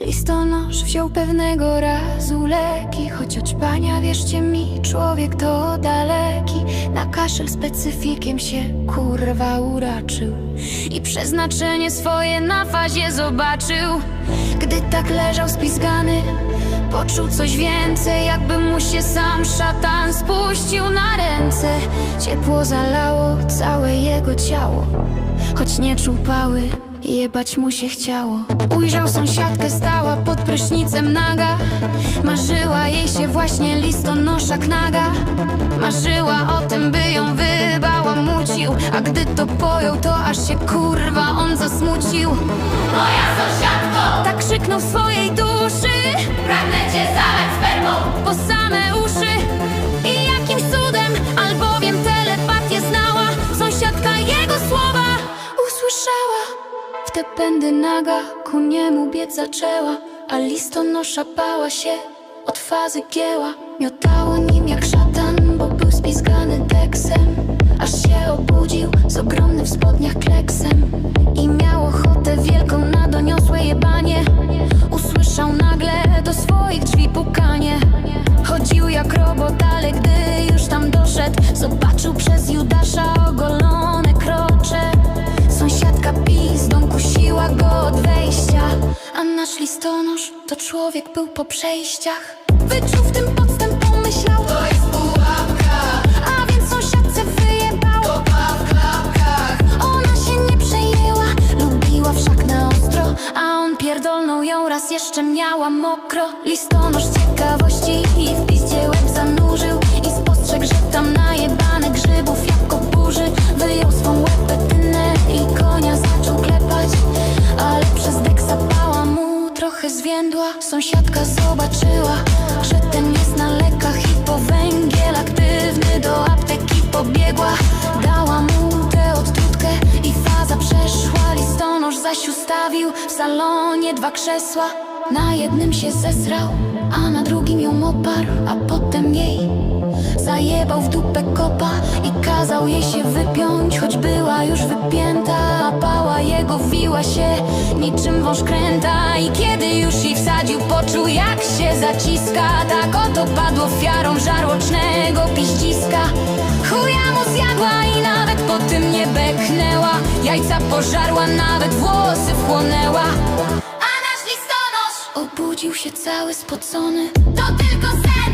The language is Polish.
Listonosz wziął pewnego razu leki Choć od pania wierzcie mi, człowiek to daleki. Na kaszel specyfikiem się kurwa uraczył I przeznaczenie swoje na fazie zobaczył. Gdy tak leżał spizgany Poczuł coś więcej, jakby mu się sam szatan spuścił na ręce. Ciepło zalało całe jego ciało Choć nie czuł pały, jebać mu się chciało. Ujrzał sąsiadkę, stała pod prysznicem naga. Marzyła jej się właśnie listonosza knaga Marzyła o tym, by ją wybałamucił A gdy to pojął, to aż się kurwa on zasmucił. Moja sąsiadko, Tak krzyknął swojej duszy. Pragnę cię zalać spermą po same uszy. I jakimś cudem, albowiem telepatię znała. Sąsiadka jego słowa usłyszała W te pędy naga ku niemu biec zaczęła A listonosza bała się od fazy gieła Miotało nim jak szatan, bo był spizgany teksem Aż się obudził z ogromnym w spodniach kleksem. I miał ochotę wielką na doniosłe jebanie. Usłyszał nagle do swoich drzwi pukanie. Chodził jak robot, ale gdy już tam doszedł Zobaczył przez Judasza ogolone listonosz to człowiek był po przejściach. Wyczuł w tym podstęp, pomyślał To jest pułapka, A więc sąsiadce wyjebał. Kopa w klapkach. Ona się nie przejęła, lubiła wszak na ostro. A on pierdolnął ją raz jeszcze miała mokro. Listonosz ciekawości i w piździe łeb zanurzył I spostrzegł, że tam najebane Sąsiadka zobaczyła, że ten jest na lekach I po węgiel aktywny do apteki pobiegła. Dała mu tę odtrutkę i faza przeszła Listonosz zaś ustawił w salonie dwa krzesła. Na jednym się zesrał, a na drugim ją oparł A potem jej zajebał w dupę kopa I kazał jej się wypiąć, choć była już wypięta Jego wiła się niczym wąż kręta I kiedy już jej wsadził, poczuł jak się zaciska. Tak oto padł ofiarą żarłocznego piździska Chuja mu zjadła i nawet po tym nie beknęła. Jajca pożarła, nawet włosy wchłonęła. A nasz listonosz Obudził się cały spocony. To tylko sen,